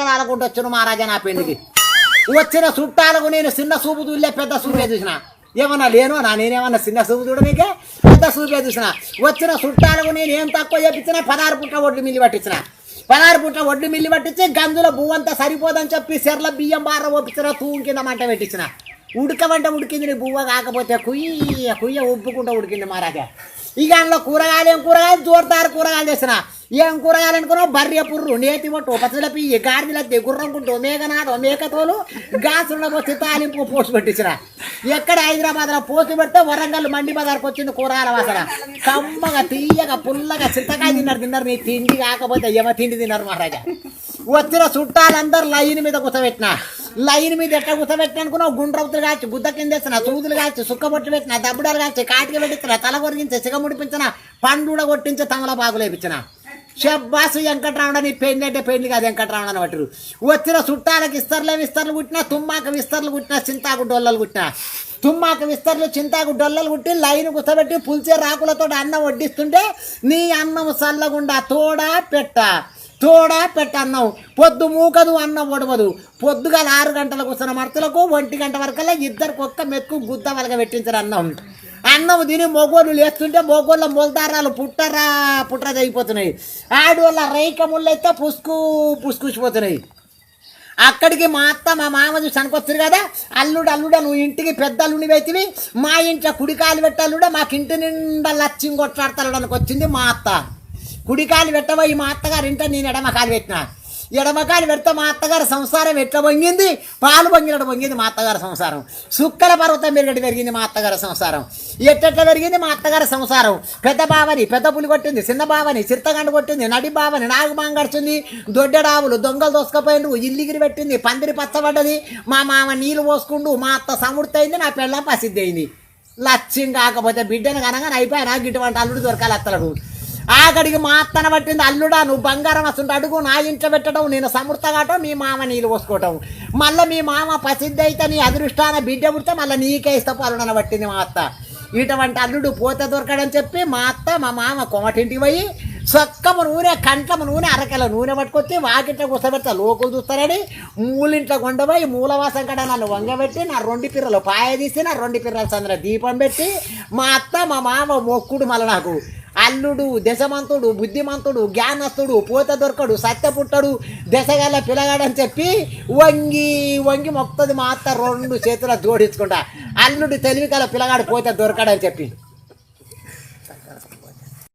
అనుకుంటూ వచ్చాను మహారాజా నా పెళ్ళికి వచ్చిన చుట్టాలకు నేను చిన్న చూపు చూడలే పెద్ద చూపే చూసిన. ఏమన్నా లేను నా నేనేమన్నా చిన్న చూపు చూడనీకే పెద్ద చూపే చూసిన. వచ్చిన చుట్టాలకు నేను ఏం తక్కువ చెప్పించిన పదహారు పుట్ల ఒడ్లు మిల్లి పట్టించిన. పదహారు పుట్ల ఒడ్లు మిల్లి పట్టించి గంజుల బువ్వంతా సరిపోదని చెప్పి సెర్ల బియ్యం బార ఒప్పించిన తూము కింద మంట పెట్టించిన. ఉడకమంటే ఉడికింది నీ బువ్వ కాకపోతే కుయ్య కుయ్య ఉప్పుకుంటా ఉడికింది మహారాజా. ఇక అందులో కూరగాయలు ఏం కూరగాయలు జోరుతారు కూరగాయలు చేసిన ఏం కూరగాయలు అనుకున్నావు? బర్రె పుర్రు నేతి మొట్టు పచ్చల పియ్యి గాడిదల గుర్రం గుంటు మేకతోలు గాసుల పోసి తాలింపు పోసి పెట్టించిన. ఎక్కడ హైదరాబాద్లో పోసి పెడితే వరంగల్ మండి బజార్కి వచ్చింది కూరగాయల వాసన. కమ్మగా తీయగా పుల్లగా చింతకాయ తిన్నారు తిన్నారు. నీ తిండి కాకపోతే ఏమో తిండి తిన్నారు మహారాజా? వచ్చిన చుట్టాలందరూ లైన్ మీద కూర్చోబెట్టినా. లైన్ మీద ఎట్లా కూర్చోబెట్టిన అనుకున్నావు? గుండ్రవుతులు కాచి గుద్ద కింద సూదులు కాచి సుక్కబొట్టు పెట్టిన దబ్బుడాలు కాచి కాటికి పెట్టించిన తల కొరిగించి సిగముడిపించిన పండుడ కొట్టించి తమలపాకులు వేపించిన షబ్బాసు వెంకటరామణ నీ పెళ్ళి అంటే పెళ్ళి కాదు వెంకటరామణ అని పట్టరు వచ్చిన చుట్టాలకు ఇస్తర్లే విస్తర్లు కుట్టినా తుమ్మాక విస్తర్లు కుట్టినా చింతాకు డొల్లలు కుట్టినా. తుమ్మాక విస్తర్లు చింతాకు డొల్లలు కుట్టి లైన్ కుసబెట్టి పులిచే రాకులతో అన్నం వడ్డిస్తుంటే నీ అన్నం చల్లగుండా తోడా పెట్ట. తోడా పెట్టన్నం పొద్దు మూకదు అన్నం ఒడవదు. పొద్దుగా ఆరు గంటలకు వస్తున్న మర్తలకు ఒంటి గంట వరకల్లా ఇద్దరికి ఒక్క మెక్కు గుద్ద వలగ పెట్టించారు అన్నం. అన్నం తిని మొగోళ్ళు లేస్తుంటే మొగోళ్ళ మొలదారాలు పుట్టరా పుట్టరా అయిపోతున్నాయి. ఆడవాళ్ళ రేక ముళ్ళైతే పుసుకు పుసుకుసిపోతున్నాయి. అక్కడికి మా అత్త మా మామ చూసి కదా అల్లుడు అల్లుడ నువ్వు ఇంటికి పెద్ద అల్లుని వెతివి మా ఇంట్లో కుడికాలు పెట్టల్లుడ మాకు ఇంటి నిండా లచ్చింగ్ కొట్లాడతాడు అనుకొచ్చింది మా అత్త. కుడికాలు పెట్టబోయి మా అత్తగారు ఇంట నేను ఎడమకాలు పెట్టిన. ఎడమకాలు పెడితే మా అత్తగారి సంసారం ఎట్లా పొంగింది? పాలు పొంగినట్టు పొంగింది మా అత్తగారి సంసారం. సుక్కల పర్వతం పెరిగట్టు పెరిగింది మా అత్తగారి సంసారం. ఎట్టెట్లా పెరిగింది మా అత్తగారి సంసారం? పెద్ద బావని పెద్ద పులి కొట్టింది చిన్న బావని చిత్తగండు కొట్టింది నడి బావని నాగు గడిచింది దొడ్డడావులు దొంగలు దోసుకపోయిండు ఇల్లిగిరి పెట్టింది పందిరి పచ్చబడ్డది. మా మామ నీళ్ళు పోసుకుండు మా అత్త సముడితయింది నా పెళ్ళం ప్రసిద్ధి అయింది లక్ష్యం కాకపోతే బిడ్డను కనగానే అయిపోయినా గిటువంటి అల్లుడు దొరకాలి అత్తలకు. అక్కడికి మా అత్తన పట్టింది అల్లుడా నువ్వు బంగారం వస్తుంటే అడుగు నా ఇంట్లో పెట్టడం నేను సమృద్ధగాటం మీ మామ నీళ్ళు పోసుకోవటం. మళ్ళీ మీ మామ ప్రసిద్ధి అయితే నీ అదృష్టాన బిడ్డ పుడితే మళ్ళీ నీకే ఇస్తా పట్టింది మా అత్త. ఇటువంటి అల్లుడు పోతే దొరకడని చెప్పి మా అత్త మా మామ కోమటింటికి పోయి సొక్కము నూనె కంట్లము నూనె అరకెల నూనె పట్టుకొచ్చి వాకింట్లో కూర్చోబెడతా లోకులు చూస్తారని మూలింట్లో కొండపోయి మూలవాసం కడ నన్ను వంగబెట్టి నా రెండు పిర్రలు పాయ తీసి నా రెండు పిర్రల చంద్ర దీపం పెట్టి మా అత్త మా మామ మొక్కుడు మళ్ళీ నాకు. అల్లుడు దశమంతుడు బుద్ధిమంతుడు జ్ఞానస్తుడు పోత దొరకడు సత్య పుట్టడు దశగల పిలగాడని చెప్పి వంగి వంగి మొక్తది మా అత్త రెండు చేతుల జోడించుకుంటా. అల్లుడు తెలివి పిలగాడు పోతే దొరకడని చెప్పి.